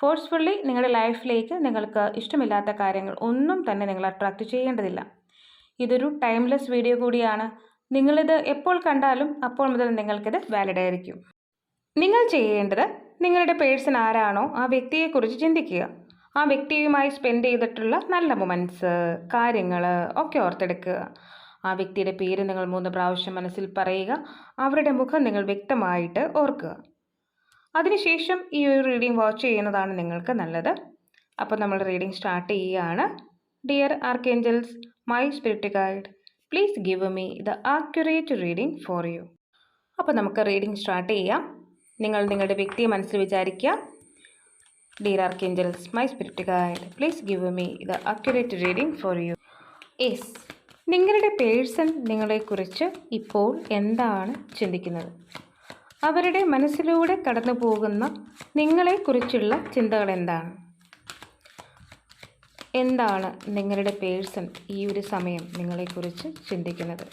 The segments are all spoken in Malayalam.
ഫോഴ്സ്ഫുള്ളി നിങ്ങളുടെ ലൈഫിലേക്ക് നിങ്ങൾക്ക് ഇഷ്ടമില്ലാത്ത കാര്യങ്ങൾ ഒന്നും തന്നെ നിങ്ങൾ അട്രാക്റ്റ് ചെയ്യേണ്ടതില്ല. ഇതൊരു ടൈംലെസ് വീഡിയോ കൂടിയാണ്. നിങ്ങളിത് എപ്പോൾ കണ്ടാലും അപ്പോൾ മുതൽ നിങ്ങൾക്കിത് വാലിഡ് ആയിരിക്കും. നിങ്ങൾ ചെയ്യേണ്ടത് നിങ്ങളുടെ പേഴ്സൺ ആരാണോ ആ വ്യക്തിയെക്കുറിച്ച് ചിന്തിക്കുക. ആ വ്യക്തിയുമായി സ്പെൻഡ് ചെയ്തിട്ടുള്ള നല്ല മൊമെന്റ്സ് കാര്യങ്ങൾ ഒക്കെ ഓർത്തെടുക്കുക. ആ വ്യക്തിയുടെ പേര് നിങ്ങൾ മൂന്ന് പ്രാവശ്യം മനസ്സിൽ പറയുക. അവരുടെ മുഖം നിങ്ങൾ വ്യക്തമായിട്ട് ഓർക്കുക. അതിനുശേഷം ഈ ഒരു റീഡിംഗ് വാച്ച് ചെയ്യുന്നതാണ് നിങ്ങൾക്ക് നല്ലത്. അപ്പോൾ നമ്മൾ റീഡിംഗ് സ്റ്റാർട്ട് ചെയ്യുകയാണ് dear archangels my spirit guide please give me the accurate reading for you അപ്പോൾ നമുക്ക് റീഡിംഗ് സ്റ്റാർട്ട് ചെയ്യാം. നിങ്ങൾ നിങ്ങളുടെ വ്യക്തിയെ മനസ്സിൽ വിചാരിക്കുക. Dear archangels my spirit guide please give me the accurate reading for you yes നിങ്ങളുടെ പേഴ്സൺ നിങ്ങളെക്കുറിച്ച് ഇപ്പോൾ എന്താണ് ചിന്തിക്കുന്നത്? അവരുടെ മനസ്സിലൂടെ കടന്നു പോകുന്ന നിങ്ങളെക്കുറിച്ചുള്ള ചിന്തകൾ എന്താണ് എന്താണ് നിങ്ങളുടെ പേഴ്സൺ ഈ ഒരു സമയം നിങ്ങളെക്കുറിച്ച് ചിന്തിക്കുന്നത്?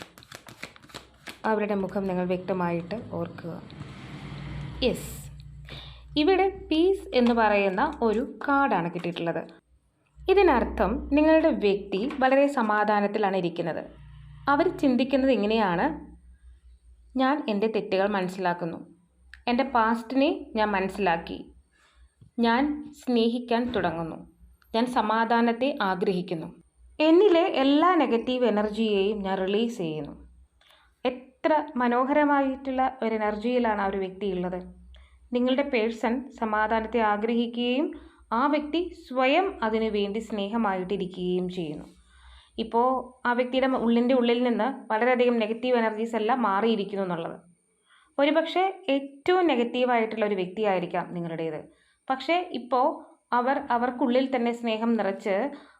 അവരുടെ മുഖം നിങ്ങൾ വ്യക്തമായിട്ട് ഓർക്കുക. യെസ് ഇവിടെ പീസ് എന്ന് പറയുന്ന ഒരു കാർഡാണ് കിട്ടിയിട്ടുള്ളത്. ഇതിനർത്ഥം നിങ്ങളുടെ വ്യക്തി വളരെ സമാധാനത്തിലാണ് ഇരിക്കുന്നത്. അവർ ചിന്തിക്കുന്നത് ഇങ്ങനെയാണ്. ഞാൻ എന്റെ തെറ്റുകൾ മനസ്സിലാക്കുന്നു. എന്റെ പാസ്റ്റിനെ ഞാൻ മനസ്സിലാക്കി. ഞാൻ സ്നേഹിക്കാൻ തുടങ്ങുന്നു. ഞാൻ സമാധാനത്തെ ആഗ്രഹിക്കുന്നു. എന്നിലെ എല്ലാ നെഗറ്റീവ് എനർജിയെയും ഞാൻ റിലീസ് ചെയ്യുന്നു. എത്ര മനോഹരമായിട്ടുള്ള ഒരു എനർജിയിലാണ് ആ ഒരു വ്യക്തി ഉള്ളത് നിങ്ങളുടെ പേഴ്സൺ സമാധാനത്തെ ആഗ്രഹിക്കുകയും ആ വ്യക്തി സ്വയം അതിനു വേണ്ടി സ്നേഹമായിട്ടിരിക്കുകയും ചെയ്യുന്നു. ഇപ്പോൾ ആ വ്യക്തിയുടെ ഉള്ളിന്റെ ഉള്ളിൽ നിന്ന് വളരെയധികം നെഗറ്റീവ് എനർജീസ് എല്ലാം മാറിയിരിക്കുന്നു എന്നുള്ളത്. ഒരുപക്ഷെ ഏറ്റവും നെഗറ്റീവായിട്ടുള്ള ഒരു വ്യക്തിയായിരിക്കാം നിങ്ങളുടേത്. പക്ഷേ ഇപ്പോൾ അവർ അവർക്കുള്ളിൽ തന്നെ സ്നേഹം നിറച്ച്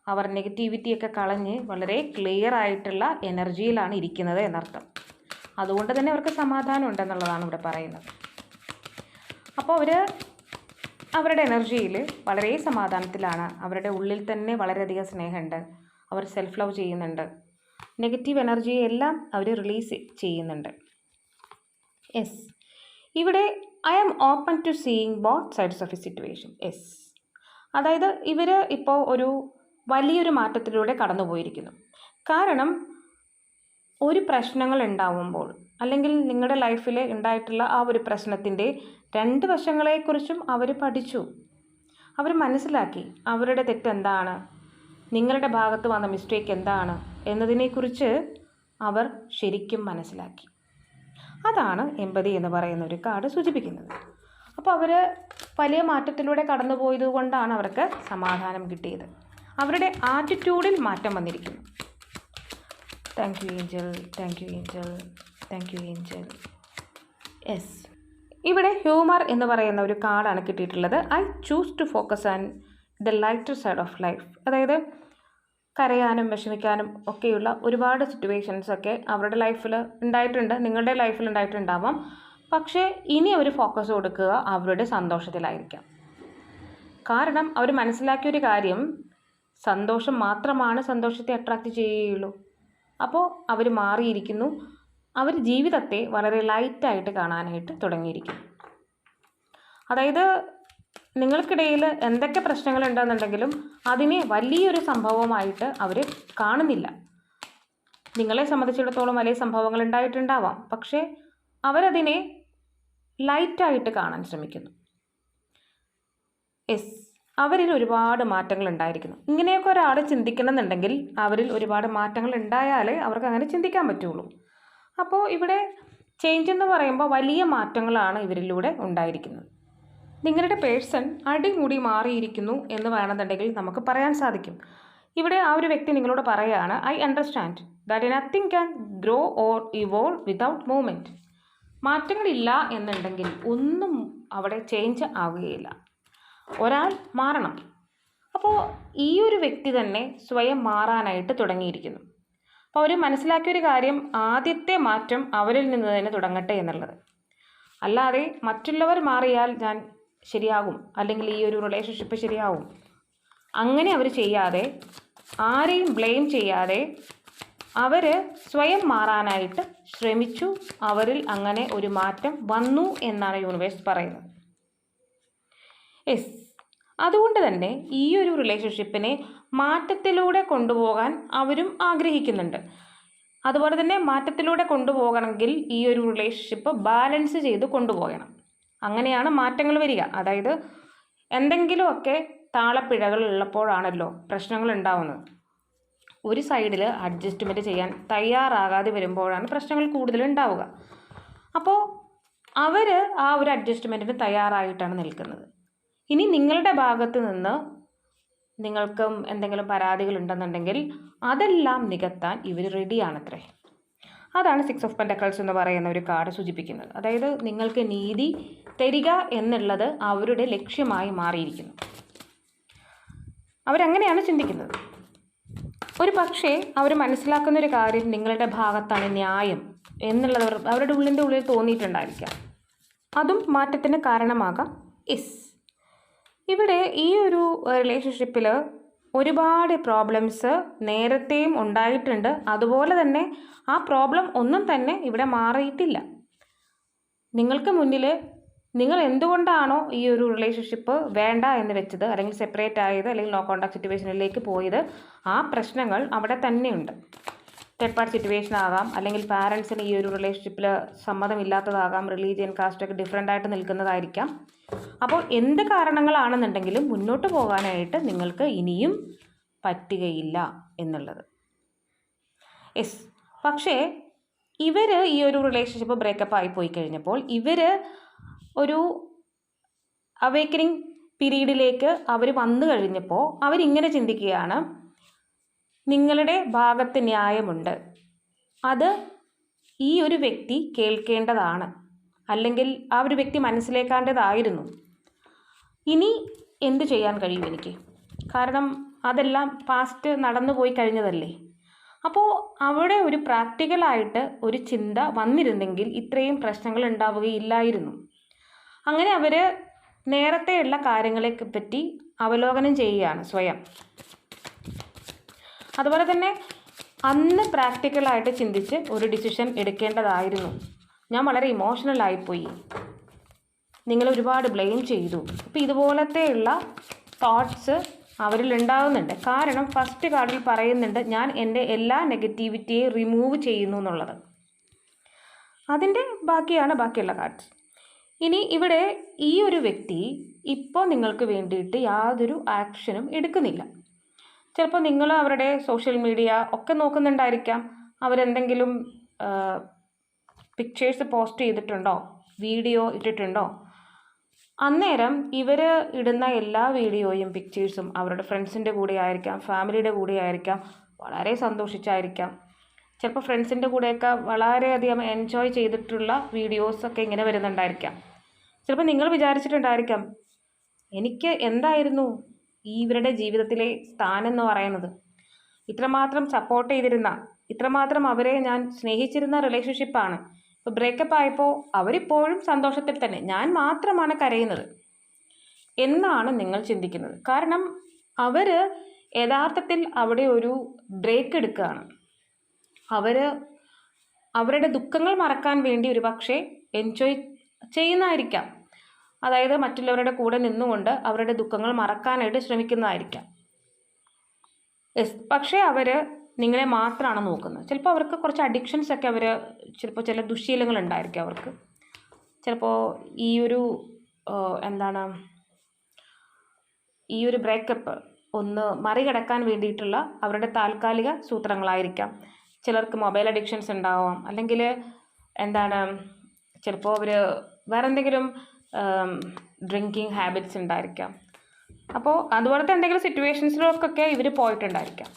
അവർ നെഗറ്റിവിറ്റിയൊക്കെ കളഞ്ഞ് വളരെ ക്ലിയർ ആയിട്ടുള്ള എനർജിയിലാണ് ഇരിക്കുന്നത് എന്നർത്ഥം. അതുകൊണ്ട് തന്നെ അവർക്ക് സമാധാനം ഉണ്ടെന്നുള്ളതാണ് ഇവിടെ പറയുന്നത്. അപ്പോൾ അവർ അവരുടെ എനർജിയിൽ വളരെ സമാധാനത്തിലാണ്. അവരുടെ ഉള്ളിൽ തന്നെ വളരെയധികം സ്നേഹമുണ്ട്. അവർ സെൽഫ് ലവ് ചെയ്യുന്നുണ്ട്. നെഗറ്റീവ് എനർജിയെ എല്ലാം അവർ റിലീസ് ചെയ്യുന്നുണ്ട്. യെസ് ഇവിടെ I am open to seeing both sides of a situation yes അതായത് ഇവർ ഇപ്പോൾ ഒരു വലിയൊരു മാറ്റത്തിലൂടെ കടന്നുപോയിരിക്കുന്നു. കാരണം ഒരു പ്രശ്നങ്ങൾ ഉണ്ടാവുമ്പോൾ അല്ലെങ്കിൽ നിങ്ങളുടെ ലൈഫിൽ ഉണ്ടായിട്ടുള്ള ആ ഒരു പ്രശ്നത്തിന്റെ രണ്ട് വശങ്ങളെക്കുറിച്ചും അവർ പഠിച്ചു. അവർ മനസ്സിലാക്കി അവരുടെ തെറ്റെന്താണ്? നിങ്ങളുടെ ഭാഗത്ത് വന്ന മിസ്റ്റേക്ക് എന്താണ് എന്നതിനെക്കുറിച്ച് അവർ ശരിക്കും മനസ്സിലാക്കി. അതാണ് എമ്പതി എന്ന് പറയുന്ന ഒരു കാർഡ് സൂചിപ്പിക്കുന്നത്. അപ്പോൾ അവർ വലിയ മാറ്റത്തിലൂടെ കടന്നു പോയത് കൊണ്ടാണ് അവർക്ക് സമാധാനം കിട്ടിയത്. അവരുടെ ആറ്റിറ്റ്യൂഡിൽ മാറ്റം വന്നിരിക്കുന്നു. Thank you angel thank you angel thank you angel yes ഇവിടെ ഹ്യൂമർ എന്ന് പറയുന്ന ഒരു കാർഡാണ് കിട്ടിയിട്ടുള്ളത്. I choose to focus on the lighter side of life അതായത് കരയാനും വിഷമിക്കാനും ഒക്കെയുള്ള ഒരുപാട് സിറ്റുവേഷൻസ് ഒക്കെ അവരുടെ ലൈഫിൽ ഉണ്ടായിട്ടുണ്ട്. നിങ്ങളുടെ ലൈഫിൽ ഉണ്ടായിട്ടുണ്ടാവാം. പക്ഷേ ഇനി അവർ ഫോക്കസ് കൊടുക്കുക അവരുടെ സന്തോഷത്തിലായിരിക്കാം. കാരണം അവർ മനസ്സിലാക്കിയൊരു കാര്യം സന്തോഷം മാത്രമാണ് സന്തോഷത്തെ അട്രാക്റ്റ് ചെയ്യുകയുള്ളൂ. അപ്പോൾ അവർ മാറിയിരിക്കുന്നു. അവർ ജീവിതത്തെ വളരെ ലൈറ്റായിട്ട് കാണാനായിട്ട് തുടങ്ങിയിരിക്കും അതായത് നിങ്ങൾക്കിടയിൽ എന്തൊക്കെ പ്രശ്നങ്ങൾ ഉണ്ടെന്നുണ്ടെങ്കിലും അതിനെ വലിയൊരു സംഭവമായിട്ട് അവർ കാണുന്നില്ല. നിങ്ങളെ സംബന്ധിച്ചിടത്തോളം വലിയ സംഭവങ്ങൾ ഉണ്ടായിട്ടുണ്ടാവാം. പക്ഷേ അവരതിനെ ലൈറ്റായിട്ട് കാണാൻ ശ്രമിക്കുന്നു. എസ് അവരിൽ ഒരുപാട് മാറ്റങ്ങൾ ഉണ്ടായിരിക്കുന്നു. ഇങ്ങനെയൊക്കെ ഒരാൾ ചിന്തിക്കണമെന്നുണ്ടെങ്കിൽ അവരിൽ ഒരുപാട് മാറ്റങ്ങൾ ഉണ്ടായാലേ അവർക്ക് അങ്ങനെ ചിന്തിക്കാൻ പറ്റുള്ളൂ. അപ്പോൾ ഇവിടെ ചേഞ്ച് എന്ന് പറയുമ്പോൾ വലിയ മാറ്റങ്ങളാണ് ഇവരിലൂടെ ഉണ്ടായിരിക്കുന്നത്. നിങ്ങളുടെ പേഴ്സൺ അടിമുടി മാറിയിരിക്കുന്നു എന്ന് വേണമെന്നുണ്ടെങ്കിൽ നമുക്ക് പറയാൻ സാധിക്കും. ഇവിടെ ആ ഒരു വ്യക്തി നിങ്ങളോട് പറയുകയാണ് I understand that nothing can grow or evolve without movement മാറ്റങ്ങളില്ല എന്നുണ്ടെങ്കിൽ ഒന്നും അവിടെ ചേഞ്ച് ആവുകയില്ല. ഒരാൾ മാറണം. അപ്പോൾ ഈ ഒരു വ്യക്തി തന്നെ സ്വയം മാറാനായിട്ട് തുടങ്ങിയിരിക്കുന്നു. അപ്പോൾ അവർ മനസ്സിലാക്കിയൊരു കാര്യം ആദ്യത്തെ മാറ്റം അവരിൽ നിന്ന് തന്നെ തുടങ്ങട്ടെ എന്നുള്ളത്. അല്ലാതെ മറ്റുള്ളവർ മാറിയാൽ ഞാൻ ശരിയാകും. അല്ലെങ്കിൽ ഈ ഒരു റിലേഷൻഷിപ്പ് ശരിയാവും. അങ്ങനെ അവർ ചെയ്യാതെ ആരെയും ബ്ലെയിം ചെയ്യാതെ അവർ സ്വയം മാറാനായിട്ട് ശ്രമിച്ചു. അവരിൽ അങ്ങനെ ഒരു മാറ്റം വന്നു എന്നാണ് യൂണിവേഴ്സ് പറയുന്നത്. യെസ് അതുകൊണ്ട് തന്നെ ഈ ഒരു റിലേഷൻഷിപ്പിനെ മാറ്റത്തിലൂടെ കൊണ്ടുപോകാൻ അവരും ആഗ്രഹിക്കുന്നുണ്ട്. അതുപോലെ തന്നെ മാറ്റത്തിലൂടെ കൊണ്ടുപോകണമെങ്കിൽ ഈ ഒരു റിലേഷൻഷിപ്പ് ബാലൻസ് ചെയ്ത് കൊണ്ടുപോകണം. അങ്ങനെയാണ് മാറ്റങ്ങൾ വരിക. അതായത് എന്തെങ്കിലുമൊക്കെ താളപ്പിഴകൾ ഉള്ളപ്പോഴാണല്ലോ പ്രശ്നങ്ങൾ ഉണ്ടാവുന്നത്. ഒരു സൈഡിൽ അഡ്ജസ്റ്റ്മെന്റ് ചെയ്യാൻ തയ്യാറാകാതെ വരുമ്പോഴാണ് പ്രശ്നങ്ങൾ കൂടുതൽ ഉണ്ടാവുക. അപ്പോൾ അവർ ആ ഒരു അഡ്ജസ്റ്റ്മെന്റിന് തയ്യാറായിട്ടാണ് നിൽക്കുന്നത്. ഇനി നിങ്ങളുടെ ഭാഗത്ത് നിന്ന് നിങ്ങൾക്കും എന്തെങ്കിലും പരാതികൾ ഉണ്ടെന്നുണ്ടെങ്കിൽ അതെല്ലാം നികത്താൻ ഇവർ റെഡിയാണത്രേ അതാണ് സിക്സ് ഓഫ് പെന്റക്കൾസ് എന്ന് പറയുന്ന ഒരു കാർഡ് സൂചിപ്പിക്കുന്നത്. അതായത് നിങ്ങൾക്ക് നീതി തരിക എന്നുള്ളത് അവരുടെ ലക്ഷ്യമായി മാറിയിരിക്കുന്നു. അവരങ്ങനെയാണ് ചിന്തിക്കുന്നത്. ഒരു പക്ഷേ അവർ മനസ്സിലാക്കുന്ന ഒരു കാര്യം നിങ്ങളുടെ ഭാഗത്താണ് ന്യായം എന്നുള്ളത് അവരുടെ ഉള്ളിന്റെ ഉള്ളിൽ തോന്നിയിട്ടുണ്ടായിരിക്കാം. അതും മാറ്റത്തിന് കാരണമാകാം. ഇസ് ഇവിടെ ഈ ഒരു റിലേഷൻഷിപ്പിൽ ഒരുപാട് പ്രോബ്ലംസ് നേരത്തെയും ഉണ്ടായിട്ടുണ്ട്. അതുപോലെ തന്നെ ആ പ്രോബ്ലം ഒന്നും തന്നെ ഇവിടെ മാറിയിട്ടില്ല. നിങ്ങൾക്ക് മുന്നിൽ നിങ്ങൾ എന്തുകൊണ്ടാണോ ഈ ഒരു റിലേഷൻഷിപ്പ് വേണ്ട എന്ന് വെച്ചത് അല്ലെങ്കിൽ സെപ്പറേറ്റ് ആയത് അല്ലെങ്കിൽ നോ കോണ്ടാക്ട് സിറ്റുവേഷനിലേക്ക് പോയത് ആ പ്രശ്നങ്ങൾ അവിടെ തന്നെയുണ്ട്. തേർഡ് പാർട്ടി സിറ്റുവേഷൻ ആകാം. അല്ലെങ്കിൽ പാരൻസിന് ഈ ഒരു റിലേഷൻഷിപ്പിൽ സമ്മതമില്ലാത്തതാകാം. റിലീജിയൻ കാസ്റ്റൊക്കെ ഡിഫറെന്റ് ആയിട്ട് നിൽക്കുന്നതായിരിക്കാം. അപ്പോൾ എന്ത് കാരണങ്ങളാണെന്നുണ്ടെങ്കിലും മുന്നോട്ട് പോകാനായിട്ട് നിങ്ങൾക്ക് ഇനിയും പറ്റുകയില്ല എന്നുള്ളത്. യെസ് പക്ഷേ ഇവർ ഈ ഒരു റിലേഷൻഷിപ്പ് ബ്രേക്കപ്പ് ആയി പോയി കഴിഞ്ഞപ്പോൾ ഇവർ ഒരു അവേക്കനിങ് പീരീഡിലേക്ക് അവർ വന്നു കഴിഞ്ഞപ്പോൾ അവരിങ്ങനെ ചിന്തിക്കുകയാണ്. നിങ്ങളുടെ ഭാഗത്ത് ന്യായമുണ്ട്. അത് ഈ ഒരു വ്യക്തി കേൾക്കേണ്ടതാണ്. അല്ലെങ്കിൽ ആ ഒരു വ്യക്തി മനസ്സിലേക്കാണ്ടതായിരുന്നു. ഇനി എന്ത് ചെയ്യാൻ കഴിയും എനിക്ക്? കാരണം അതെല്ലാം പാസ്റ്റ് നടന്നു പോയി കഴിഞ്ഞതല്ലേ? അപ്പോൾ അവിടെ ഒരു പ്രാക്ടിക്കലായിട്ട് ഒരു ചിന്ത വന്നിരുന്നെങ്കിൽ ഇത്രയും പ്രശ്നങ്ങൾ ഉണ്ടാവുകയില്ലായിരുന്നു. അങ്ങനെ അവർ നേരത്തെയുള്ള കാര്യങ്ങളെ പറ്റി അവലോകനം ചെയ്യുകയാണ് സ്വയം. അതുപോലെ തന്നെ അന്ന് പ്രാക്ടിക്കലായിട്ട് ചിന്തിച്ച് ഒരു ഡിസിഷൻ എടുക്കേണ്ടതായിരുന്നു. ഞാൻ വളരെ ഇമോഷണൽ ആയിപ്പോയി. നിങ്ങൾ ഒരുപാട് ബ്ലെയിം ചെയ്തു. അപ്പോൾ ഇതുപോലത്തെയുള്ള തോട്ട്സ് അവരിൽ ഉണ്ടാകുന്നുണ്ട് കാരണം ഫസ്റ്റ് കാർഡിൽ പറയുന്നുണ്ട് ഞാൻ എന്റെ എല്ലാ നെഗറ്റിവിറ്റിയെ റിമൂവ് ചെയ്യുന്നു എന്നുള്ളത്. അതിന്റെ ബാക്കിയാണ് ബാക്കിയുള്ള കാർഡ്സ് ഇനി ഇവിടെ ഈ ഒരു വ്യക്തി ഇപ്പോൾ നിങ്ങൾക്ക് വേണ്ടിയിട്ട് യാതൊരു ആക്ഷനും എടുക്കുന്നില്ല. ചിലപ്പോൾ നിങ്ങൾ അവരുടെ സോഷ്യൽ മീഡിയ ഒക്കെ നോക്കുന്നുണ്ടായിരിക്കാം. അവരെന്തെങ്കിലും പിക്ചേഴ്സ് പോസ്റ്റ് ചെയ്തിട്ടുണ്ടോ? വീഡിയോ ഇട്ടിട്ടുണ്ടോ? അന്നേരം ഇവർ ഇടുന്ന എല്ലാ വീഡിയോയും പിക്ചേഴ്സും അവരുടെ ഫ്രണ്ട്സിന്റെ കൂടെ ആയിരിക്കാം ഫാമിലിയുടെ കൂടെ ആയിരിക്കാം വളരെ സന്തോഷിച്ചായിരിക്കാം. ചിലപ്പോൾ ഫ്രണ്ട്സിന്റെ കൂടെയൊക്കെ വളരെയധികം എൻജോയ് ചെയ്തിട്ടുള്ള വീഡിയോസൊക്കെ ഇങ്ങനെ വരുന്നുണ്ടായിരിക്കാം. ചിലപ്പോൾ നിങ്ങൾ വിചാരിച്ചിട്ടുണ്ടായിരിക്കാം എനിക്ക് എന്തായിരുന്നു? ഇവരുടെ ജീവിതത്തിലെ സ്ഥാനം എന്ന് പറയുന്നത്. ഇത്രമാത്രം സപ്പോർട്ട് ചെയ്തിരുന്ന ഇത്രമാത്രം അവരെ ഞാൻ സ്നേഹിച്ചിരുന്ന റിലേഷൻഷിപ്പാണ് ഇപ്പോൾ ബ്രേക്കപ്പ് ആയപ്പോൾ അവരിപ്പോഴും സന്തോഷത്തിൽ തന്നെ. ഞാൻ മാത്രമാണ് കരയുന്നത് എന്നാണ് നിങ്ങൾ ചിന്തിക്കുന്നത്. കാരണം അവർ യഥാർത്ഥത്തിൽ അവിടെ ഒരു ബ്രേക്ക് എടുക്കുകയാണ്. അവർ അവരുടെ ദുഃഖങ്ങൾ മറക്കാൻ വേണ്ടി ഒരു പക്ഷേ എൻജോയ് ചെയ്യുന്നതായിരിക്കാം. അതായത് മറ്റുള്ളവരുടെ കൂടെ നിന്നുകൊണ്ട് അവരുടെ ദുഃഖങ്ങൾ മറക്കാനായിട്ട് ശ്രമിക്കുന്നതായിരിക്കാം. എസ് പക്ഷേ അവർ നിങ്ങളെ മാത്രമാണ് നോക്കുന്നത്. ചിലപ്പോൾ അവർക്ക് കുറച്ച് അഡിക്ഷൻസ് ഒക്കെ അവർ ചിലപ്പോൾ ചില ദുശീലങ്ങൾ ഉണ്ടായിരിക്കും അവർക്ക്. ചിലപ്പോൾ ഈ ഒരു എന്താണ് ഈ ഒരു ബ്രേക്കപ്പ് ഒന്ന് മറികടക്കാൻ വേണ്ടിയിട്ടുള്ള അവരുടെ താൽക്കാലിക സൂത്രങ്ങളായിരിക്കാം. ചിലർക്ക് മൊബൈൽ അഡിക്ഷൻസ് ഉണ്ടാവാം. അല്ലെങ്കിൽ എന്താണ് ചിലപ്പോൾ അവർ വേറെ എന്തെങ്കിലും ഡ്രിങ്കിങ് ഹാബിറ്റ്സ് ഉണ്ടായിരിക്കാം. അപ്പോൾ അതുപോലത്തെ എന്തെങ്കിലും സിറ്റുവേഷൻസിലൊക്കെ ഇവർ പോയിട്ടുണ്ടായിരിക്കാം.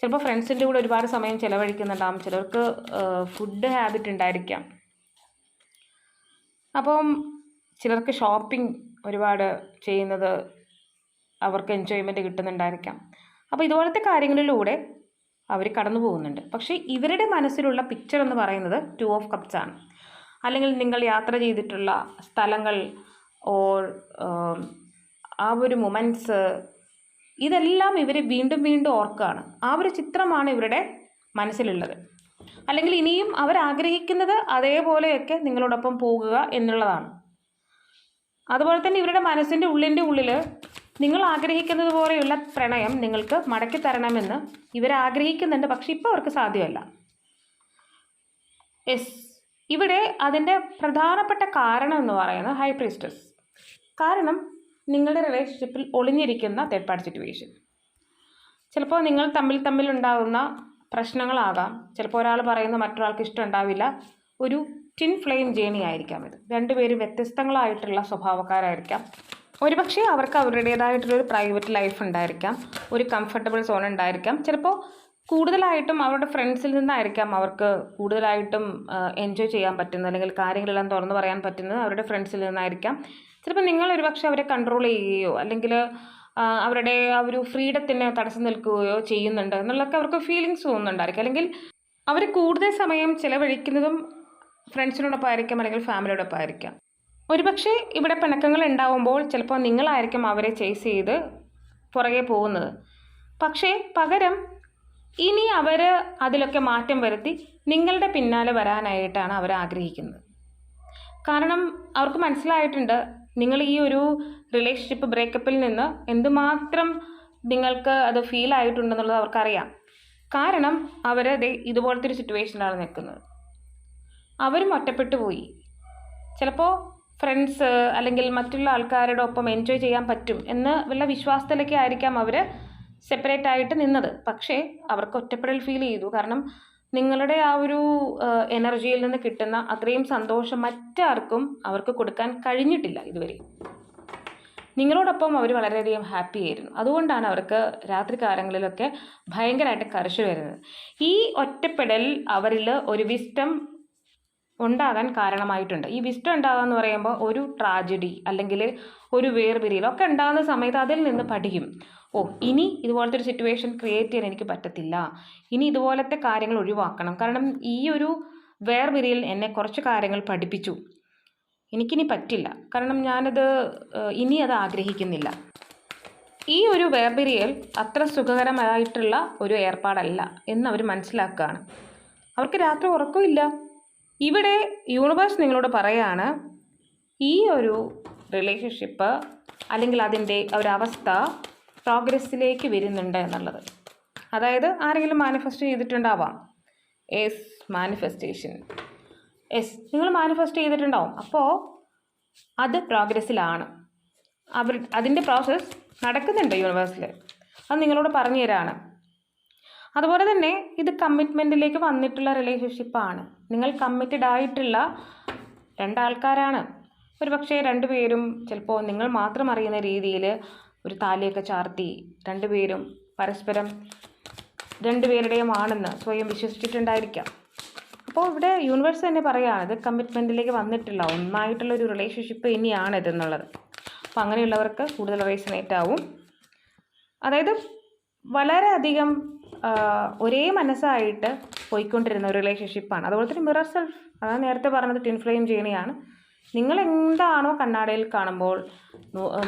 ചിലപ്പോൾ ഫ്രണ്ട്സിന്റെ കൂടെ ഒരുപാട് സമയം ചിലവഴിക്കുന്നുണ്ടാകും ചിലർക്ക് ഫുഡ് ഹാബിറ്റ് ഉണ്ടായിരിക്കാം. അപ്പം ചിലർക്ക് ഷോപ്പിംഗ് ഒരുപാട് ചെയ്യുന്നത് അവർക്ക് എൻജോയ്മെന്റ് കിട്ടുന്നുണ്ടായിരിക്കാം. അപ്പോൾ ഇതുപോലത്തെ കാര്യങ്ങളിലൂടെ അവർ കടന്നു പോകുന്നുണ്ട് പക്ഷേ ഇവരുടെ മനസ്സിലുള്ള പിക്ചർ എന്ന് പറയുന്നത് ടു ഓഫ് കപ്സ് ആണ്. അല്ലെങ്കിൽ നിങ്ങൾ യാത്ര ചെയ്തിട്ടുള്ള സ്ഥലങ്ങൾ ഓർ ആ ഒരു മൊമെന്റ്സ് ഇതെല്ലാം ഇവർ വീണ്ടും വീണ്ടും ഓർക്കുകയാണ്. ആ ഒരു ചിത്രമാണ് ഇവരുടെ മനസ്സിലുള്ളത്. അല്ലെങ്കിൽ ഇനിയും അവരാഗ്രഹിക്കുന്നത് അതേപോലെയൊക്കെ നിങ്ങളോടൊപ്പം പോകുക എന്നുള്ളതാണ്. അതുപോലെ തന്നെ ഇവരുടെ മനസ്സിന്റെ ഉള്ളിന്റെ ഉള്ളിൽ നിങ്ങൾ ആഗ്രഹിക്കുന്നത് പോലെയുള്ള പ്രണയം നിങ്ങൾക്ക് മടക്കി തരണമെന്ന് ഇവരാഗ്രഹിക്കുന്നുണ്ട് പക്ഷെ ഇപ്പോൾ അവർക്ക് സാധ്യമല്ല. എസ് ഇവിടെ അതിന്റെ പ്രധാനപ്പെട്ട കാരണം എന്ന് പറയുന്നത് ഹൈ പ്രീസ്റ്റസ് കാരണം നിങ്ങളുടെ റിലേഷൻഷിപ്പിൽ ഒളിഞ്ഞിരിക്കുന്ന തേർഡ് പാർട്ടി സിറ്റുവേഷൻ ചിലപ്പോൾ നിങ്ങൾ തമ്മിൽ തമ്മിൽ ഉണ്ടാകുന്ന പ്രശ്നങ്ങളാകാം. ചിലപ്പോൾ ഒരാൾ പറയുന്ന മറ്റൊരാൾക്ക് ഇഷ്ടം ഉണ്ടാവില്ല. ഒരു ടിൻ ഫ്ലെയിം ജേണി ആയിരിക്കാം ഇത്. രണ്ടുപേരും വ്യത്യസ്തങ്ങളായിട്ടുള്ള സ്വഭാവക്കാരായിരിക്കാം. ഒരുപക്ഷെ അവർക്ക് അവരുടേതായിട്ടുള്ളൊരു പ്രൈവറ്റ് ലൈഫ് ഉണ്ടായിരിക്കാം. ഒരു കംഫർട്ടബിൾ സോൺ ഉണ്ടായിരിക്കാം. ചിലപ്പോൾ കൂടുതലായിട്ടും അവരുടെ ഫ്രണ്ട്സിൽ നിന്നായിരിക്കാം അവർക്ക് കൂടുതലായിട്ടും എൻജോയ് ചെയ്യാൻ പറ്റുന്നത് അല്ലെങ്കിൽ കാര്യങ്ങളെല്ലാം തുറന്നു പറയാൻ പറ്റുന്നത് അവരുടെ ഫ്രണ്ട്സിൽ നിന്നായിരിക്കാം. ചിലപ്പോൾ നിങ്ങൾ ഒരുപക്ഷെ അവരെ കൺട്രോൾ ചെയ്യുകയോ അല്ലെങ്കിൽ അവരുടെ ആ ഒരു ഫ്രീഡത്തിന് തടസ്സം നിൽക്കുകയോ ചെയ്യുന്നുണ്ട് എന്നുള്ളതൊക്കെ അവർക്ക് ഫീലിങ്സ് തോന്നുന്നുണ്ടായിരിക്കും. അല്ലെങ്കിൽ അവർ കൂടുതൽ സമയം ചിലവഴിക്കുന്നതും ഫ്രണ്ട്സിനോടൊപ്പം ആയിരിക്കാം അല്ലെങ്കിൽ ഫാമിലിയോടൊപ്പം ആയിരിക്കാം. ഒരുപക്ഷെ ഇവിടെ പിണക്കങ്ങൾ ഉണ്ടാവുമ്പോൾ ചിലപ്പോൾ നിങ്ങളായിരിക്കും അവരെ ചേസ് ചെയ്ത് പുറകെ പോകുന്നത്. പക്ഷേ പകരം ഇനി അവർ അതിലൊക്കെ മാറ്റം വരുത്തി നിങ്ങളുടെ പിന്നാലെ വരാനായിട്ടാണ് അവർ ആഗ്രഹിക്കുന്നത്. കാരണം അവർക്ക് മനസ്സിലായിട്ടുണ്ട് നിങ്ങൾ ഈ ഒരു റിലേഷൻഷിപ്പ് ബ്രേക്കപ്പിൽ നിന്ന് എന്തുമാത്രം നിങ്ങൾക്ക് അത് ഫീൽ ആയിട്ടുണ്ടെന്നുള്ളത് അവർക്കറിയാം. കാരണം അവർ ഇതുപോലത്തെ ഒരു സിറ്റുവേഷനിലാണ് നിൽക്കുന്നത്. അവരും ഒറ്റപ്പെട്ടു പോയി. ചിലപ്പോൾ ഫ്രണ്ട്സ് അല്ലെങ്കിൽ മറ്റുള്ള ആൾക്കാരുടെ ഒപ്പം എൻജോയ് ചെയ്യാൻ പറ്റും എന്ന് വല്ല വിശ്വാസത്തിലൊക്കെ ആയിരിക്കാം അവർ സെപ്പറേറ്റ് ആയിട്ട് നിന്നത്. പക്ഷേ അവർക്ക് ഒറ്റപ്പെടൽ ഫീൽ ചെയ്തു. കാരണം നിങ്ങളുടെ ആ ഒരു എനർജിയിൽ നിന്ന് കിട്ടുന്ന അത്രയും സന്തോഷം മറ്റാർക്കും അവർക്ക് കൊടുക്കാൻ കഴിഞ്ഞിട്ടില്ല ഇതുവരെ. നിങ്ങളോടൊപ്പം അവർ വളരെയധികം ഹാപ്പി ആയിരുന്നു. അതുകൊണ്ടാണ് അവർക്ക് രാത്രി കാലങ്ങളിലൊക്കെ ഭയങ്കരമായിട്ട് കരച്ച് വരുന്നത്. ഈ ഒറ്റപ്പെടൽ അവരിൽ ഒരു വിസ്റ്റം ഉണ്ടാകാൻ കാരണമായിട്ടുണ്ട്. ഈ വിസ്റ്റം ഉണ്ടാകുക എന്ന് പറയുമ്പോൾ ഒരു ട്രാജഡി അല്ലെങ്കിൽ ഒരു വേർപിരിയൽ ഒക്കെ ഉണ്ടാകുന്ന സമയത്ത് അതിൽ നിന്ന് പഠിക്കും. ഓ ഇനി ഇതുപോലത്തെ ഒരു സിറ്റുവേഷൻ ക്രിയേറ്റ് ചെയ്യാൻ എനിക്ക് പറ്റത്തില്ല. ഇനി ഇതുപോലത്തെ കാര്യങ്ങൾ ഒഴിവാക്കണം. കാരണം ഈ ഒരു വേർവിരിയിൽ എന്നെ കുറച്ച് കാര്യങ്ങൾ പഠിപ്പിച്ചു. എനിക്കിനി പറ്റില്ല. കാരണം ഞാനത് ഇനി അത് ആഗ്രഹിക്കുന്നില്ല. ഈ ഒരു വേർപിരിയൽ അത്ര സുഖകരമായിട്ടുള്ള ഒരു ഏർപ്പാടല്ല എന്ന് അവർ മനസ്സിലാക്കുകയാണ്. അവർക്ക് രാത്രി ഉറക്കമില്ല ഇവിടെ യൂണിവേഴ്സ് നിങ്ങളോട് പറയാണ് ഈ ഒരു റിലേഷൻഷിപ്പ് അല്ലെങ്കിൽ അതിന്റെ ഒരവസ്ഥ പ്രോഗ്രസ്സിലേക്ക് വരുന്നുണ്ട് എന്നുള്ളത്. അതായത് ആരെങ്കിലും മാനിഫെസ്റ്റ് ചെയ്തിട്ടുണ്ടാവാം. എസ് മാനിഫെസ്റ്റേഷൻ എസ് നിങ്ങൾ മാനിഫെസ്റ്റ് ചെയ്തിട്ടുണ്ടാവും. അപ്പോൾ അത് പ്രോഗ്രസ്സിലാണ് അവർ അതിന്റെ പ്രോസസ്സ് നടക്കുന്നുണ്ട് യൂണിവേഴ്സിൽ അത് നിങ്ങളോട് പറഞ്ഞു തരാണ് അതുപോലെ തന്നെ ഇത് കമ്മിറ്റ്മെന്റിലേക്ക് വന്നിട്ടുള്ള റിലേഷൻഷിപ്പാണ് നിങ്ങൾ കമ്മിറ്റഡ് ആയിട്ടുള്ള രണ്ടാൾക്കാരാണ്. ഒരു പക്ഷേ രണ്ടുപേരും ചിലപ്പോൾ നിങ്ങൾ മാത്രം അറിയുന്ന രീതിയിൽ ഒരു താലിയൊക്കെ ചാർത്തി രണ്ടുപേരും പരസ്പരം രണ്ടുപേരുടെയും ആണെന്ന് സ്വയം വിശ്വസിച്ചിട്ടുണ്ടായിരിക്കാം. അപ്പോൾ ഇവിടെ യൂണിവേഴ്സ് തന്നെ പറയുകയാണ് ഇത് കമ്മിറ്റ്മെന്റിലേക്ക് വന്നിട്ടില്ല ഒന്നായിട്ടുള്ള ഒരു റിലേഷൻഷിപ്പ് ഇനിയാണ് ഇതെന്നുള്ളത് അപ്പോൾ അങ്ങനെയുള്ളവർക്ക് കൂടുതൽ റീസണേറ്റ് ആവും. അതായത് വളരെയധികം ഒരേ മനസ്സായിട്ട് പോയിക്കൊണ്ടിരുന്ന ഒരു റിലേഷൻഷിപ്പാണ് അതുപോലെ തന്നെ മിറർ സെൽഫ് അതാണ് നേരത്തെ പറഞ്ഞത് ട്വിൻ ഫ്ലെയിം ജേണിയാണ് നിങ്ങൾ എന്താണോ കണ്ണാടയിൽ കാണുമ്പോൾ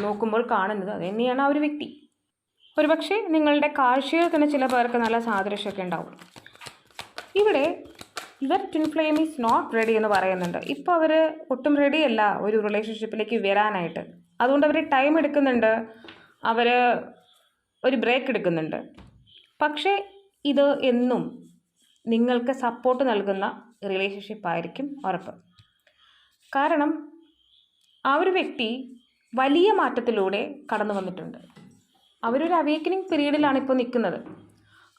നോക്കുമ്പോൾ കാണുന്നത് അത് തന്നെയാണ് ആ ഒരു വ്യക്തി. ഒരുപക്ഷെ നിങ്ങളുടെ കാഴ്ചയിൽ തന്നെ ചില പേർക്ക് നല്ല സാദൃശ്യമൊക്കെ ഉണ്ടാവും. ഇവിടെ ഇവർ twin flame is not ready എന്ന് പറയുന്നുണ്ട്. ഇപ്പോൾ അവർ ഒട്ടും റെഡിയല്ല ഒരു റിലേഷൻഷിപ്പിലേക്ക് വരാനായിട്ട്. അതുകൊണ്ട് അവർ ടൈം എടുക്കുന്നുണ്ട്. അവർ ഒരു ബ്രേക്ക് എടുക്കുന്നുണ്ട്. പക്ഷേ ഇത് എന്നും നിങ്ങൾക്ക് സപ്പോർട്ട് നൽകുന്ന റിലേഷൻഷിപ്പ് ആയിരിക്കും ഉറപ്പ്. കാരണം ആ ഒരു വ്യക്തി വലിയ മാറ്റത്തിലൂടെ കടന്നു വന്നിട്ടുണ്ട്. അവരൊരു അവേക്കനിങ് പീരീഡിലാണ് ഇപ്പോൾ നിൽക്കുന്നത്.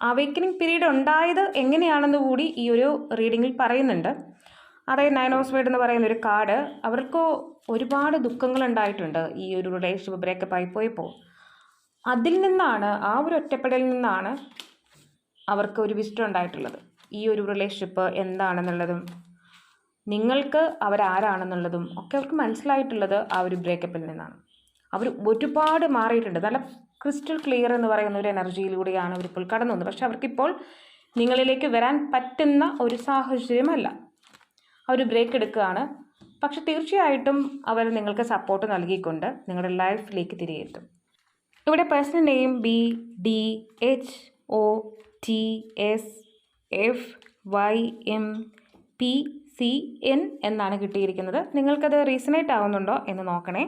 അവേക്കനിങ് പീരീഡ് ഉണ്ടായത് എങ്ങനെയാണെന്ന് കൂടി ഈ ഒരു റീഡിങ്ങിൽ പറയുന്നുണ്ട്. അതായത് നയൻ ഓഫ് സ്പേഡ് എന്ന് പറയുന്ന ഒരു കാർഡ് അവർക്ക് ഒരുപാട് ദുഃഖങ്ങൾ ഉണ്ടായിട്ടുണ്ട് ഈ ഒരു റിലേഷൻഷിപ്പ് ബ്രേക്കപ്പ് ആയി പോയപ്പോൾ. അതിൽ നിന്നാണ് ആ ഒരു ഒറ്റപ്പെടലിൽ നിന്നാണ് അവർക്ക് ഒരു വിസ്റ്റം ഉണ്ടായിട്ടുള്ളത്. ഈ ഒരു റിലേഷൻഷിപ്പ് എന്താണെന്നുള്ളതും നിങ്ങൾക്ക് അവരാരാണെന്നുള്ളതും ഒക്കെ അവർക്ക് മനസ്സിലായിട്ടുള്ളത് ആ ഒരു ബ്രേക്കപ്പിൽ നിന്നാണ്. അവർ ഒരുപാട് മാറിയിട്ടുണ്ട്. നല്ല ക്രിസ്റ്റൽ ക്ലിയർ എന്ന് പറയുന്ന ഒരു എനർജിയിലൂടെയാണ് അവരിപ്പോൾ കടന്നു വന്നത്. പക്ഷെ അവർക്കിപ്പോൾ നിങ്ങളിലേക്ക് വരാൻ പറ്റുന്ന ഒരു സാഹചര്യമല്ല. അവർ ബ്രേക്ക് എടുക്കുകയാണ്. പക്ഷെ തീർച്ചയായിട്ടും അവർ നിങ്ങൾക്ക് സപ്പോർട്ട് നൽകിക്കൊണ്ട് നിങ്ങളുടെ ലൈഫിലേക്ക് തിരികെ എത്തും. ഇവിടെ personal name B D H O T S F Y M P C N എന്നാണ് കിട്ടിയിരിക്കുന്നത്. നിങ്ങൾക്കത് റീസണേറ്റ് ആവുന്നുണ്ടോ എന്ന് നോക്കണേ.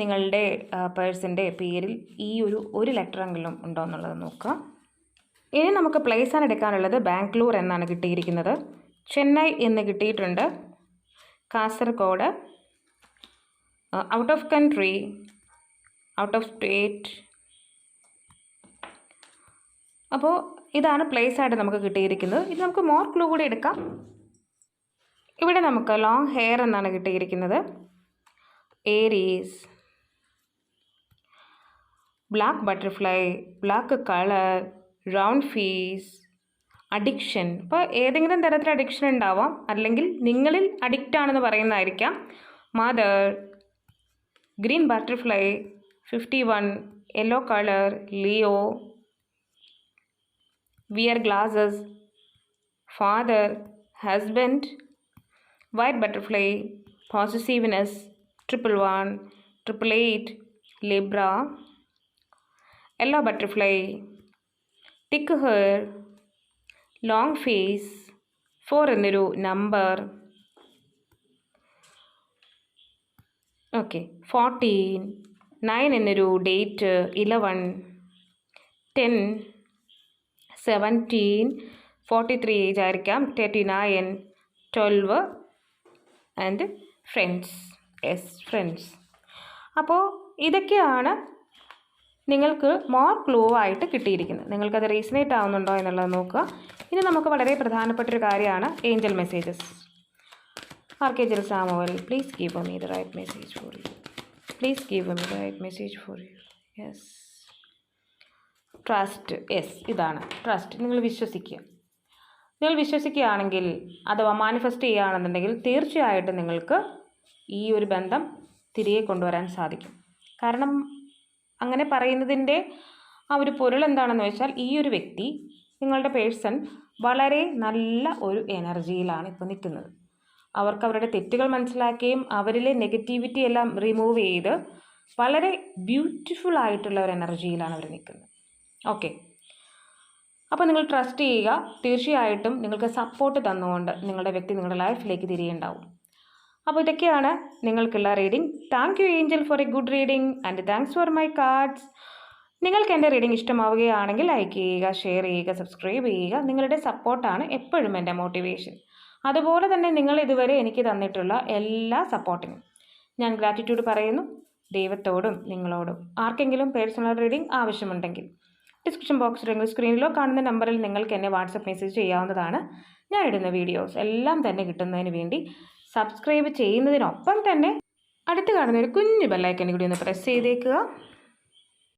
നിങ്ങളുടെ പേഴ്സിന്റെ പേരിൽ ഈ ഒരു ഒരു ലെറ്ററെങ്കിലും ഉണ്ടോ എന്നുള്ളത് നോക്കുക. ഇനി നമുക്ക് പ്ലേസ് ആണ് എടുക്കാനുള്ളത്. ബാംഗ്ലൂർ എന്നാണ് കിട്ടിയിരിക്കുന്നത്. ചെന്നൈ എന്ന് കിട്ടിയിട്ടുണ്ട്. Kasaragod. Out of country out of state അപ്പോൾ ഇതാണ് പ്ലേസ് ആയിട്ട് നമുക്ക് കിട്ടിയിരിക്കുന്നത്. ഇത് നമുക്ക് മോർ ക്ലൂ കൂടി എടുക്കാം. ഇവിടെ നമുക്ക് ലോങ് ഹെയർ എന്നാണ് കിട്ടിയിരിക്കുന്നത്. Aries black butterfly black colour round face addiction ഇപ്പോൾ ഏതെങ്കിലും തരത്തിൽ അഡിക്ഷൻ ഉണ്ടാവാം. അല്ലെങ്കിൽ നിങ്ങളിൽ അഡിക്റ്റ് ആണെന്ന് പറയുന്നതായിരിക്കാം. Mother green butterfly fifty one yellow colour Leo wear glasses father husband white butterfly positiveness triple one triple eight Libra yellow butterfly thick hair long face four എന്നൊരു നമ്പർ ഓക്കെ ഫോർട്ടീൻ നയൻ എന്നൊരു date eleven ten seventeen forty three age ആയിരിക്കാം thirty nine twelve and friends S friends അപ്പോൾ ഇതൊക്കെയാണ് നിങ്ങൾക്ക് മോർ ക്ലൂ ആയിട്ട് കിട്ടിയിരിക്കുന്നത്. നിങ്ങൾക്കത് റീസണേറ്റ് ആവുന്നുണ്ടോ എന്നുള്ളത് നോക്കുക. ഇനി നമുക്ക് വളരെ പ്രധാനപ്പെട്ടൊരു കാര്യമാണ് angel messages archangel Samuel please give me the right message for you please give me the right message for you yes trust yes ഇതാണ്. ട്രസ്റ്റ് നിങ്ങൾ വിശ്വസിക്കുക. നിങ്ങൾ വിശ്വസിക്കുകയാണെങ്കിൽ അഥവാ മാനിഫെസ്റ്റ് ചെയ്യുകയാണെന്നുണ്ടെങ്കിൽ തീർച്ചയായിട്ടും നിങ്ങൾക്ക് ഈ ഒരു ബന്ധം തിരികെ കൊണ്ടുവരാൻ സാധിക്കും. കാരണം അങ്ങനെ പറയുന്നതിന്റെ ആ ഒരു പൊരുൾ എന്താണെന്ന് വെച്ചാൽ ഈ ഒരു വ്യക്തി നിങ്ങളുടെ പേഴ്സൺ വളരെ നല്ല ഒരു എനർജിയിലാണ് ഇപ്പോൾ നിൽക്കുന്നത്. അവർക്ക് അവരുടെ തെറ്റുകൾ മനസ്സിലാക്കുകയും അവരിലെ നെഗറ്റിവിറ്റി എല്ലാം റിമൂവ് ചെയ്ത് വളരെ ബ്യൂട്ടിഫുൾ ആയിട്ടുള്ള ഒരു എനർജിയിലാണ് അവർ നിൽക്കുന്നത്. ഓക്കെ അപ്പോൾ നിങ്ങൾ ട്രസ്റ്റ് ചെയ്യുക. തീർച്ചയായിട്ടും നിങ്ങൾക്ക് സപ്പോർട്ട് തന്നുകൊണ്ട് നിങ്ങളുടെ വ്യക്തി നിങ്ങളുടെ ലൈഫിലേക്ക് തിരികെ ഉണ്ടാവും അപ്പോൾ ഇതൊക്കെയാണ് നിങ്ങൾക്കുള്ള reading thank you angel for a good reading and thanks for my cards നിങ്ങൾക്ക് എന്റെ റീഡിംഗ് ഇഷ്ടമാവുകയാണെങ്കിൽ ലൈക്ക് ചെയ്യുക ഷെയർ ചെയ്യുക സബ്സ്ക്രൈബ് ചെയ്യുക. നിങ്ങളുടെ സപ്പോർട്ടാണ് എപ്പോഴും എന്റെ മോട്ടിവേഷൻ അതുപോലെ തന്നെ നിങ്ങൾ ഇതുവരെ എനിക്ക് തന്നിട്ടുള്ള എല്ലാ സപ്പോർട്ടിനും ഞാൻ ഗ്രാറ്റിറ്റ്യൂഡ് പറയുന്നു. ദൈവത്തോടും നിങ്ങളോടും. ആർക്കെങ്കിലും പേഴ്സണൽ റീഡിംഗ് ആവശ്യമുണ്ടെങ്കിൽ ഡിസ്ക്രിപ്ഷൻ ബോക്സിലെങ്കിൽ സ്ക്രീനിലോ കാണുന്ന നമ്പറിൽ നിങ്ങൾക്ക് എന്നെ വാട്സപ്പ് മെസ്സേജ് ചെയ്യാവുന്നതാണ്. ഞാൻ ഇടുന്ന വീഡിയോസ് എല്ലാം തന്നെ കിട്ടുന്നതിന് വേണ്ടി സബ്സ്ക്രൈബ് ചെയ്യുന്നതിനൊപ്പം തന്നെ അടുത്ത് കാണുന്ന ഒരു കുഞ്ഞു ബെല്ലൈക്കൻ കൂടി ഒന്ന് പ്രസ് ചെയ്തേക്കുക.